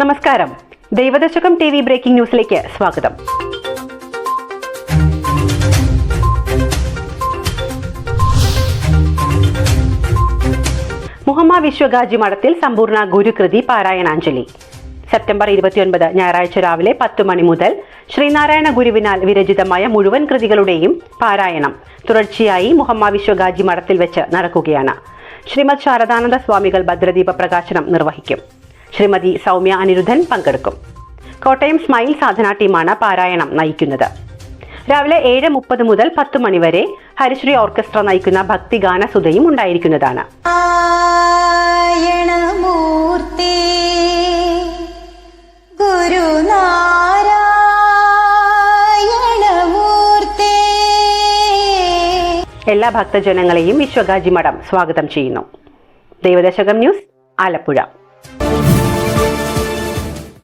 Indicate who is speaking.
Speaker 1: നമസ്കാരം. Daivadasakam T V breaking ന്യൂസിലേക്ക് സ്വാഗതം. മുഹമ്മ വിശ്വഗാജി മഠത്തിൽ സമ്പൂർണ ഗുരുകൃതി പാരായണാഞ്ജലി. സെപ്റ്റംബർ ഇരുപത്തിയൊൻപത് ഞായറാഴ്ച രാവിലെ പത്ത് മണി മുതൽ ശ്രീനാരായണ ഗുരുവിനാൽ വിരചിതമായ മുഴുവൻ കൃതികളുടെയും പാരായണം തുടർച്ചയായി മുഹമ്മ വിശ്വഗാജി മഠത്തിൽ വെച്ച് നടക്കുകയാണ്. ശ്രീമദ് ശാരദാനന്ദ സ്വാമികൾ ഭദ്രദീപ പ്രകാശനം നിർവഹിക്കും. ശ്രീമതി സൗമ്യ അനിരുദ്ധൻ പങ്കെടുക്കും. കോട്ടയം സ്മൈൽ സാധന ടീമാണ് പാരായണം നയിക്കുന്നത്. രാവിലെ ഏഴ് മുപ്പത് മുതൽ പത്ത് മണിവരെ ഹരിശ്രീ ഓർക്കസ്ട്ര നയിക്കുന്ന ഭക്തിഗാന സുധയും ഉണ്ടായിരിക്കുന്നതാണ്. എല്ലാ ഭക്തജനങ്ങളെയും വിശ്വഗാജി മഠം സ്വാഗതം ചെയ്യുന്നു. ദൈവദശകം ന്യൂസ് ആലപ്പുഴ.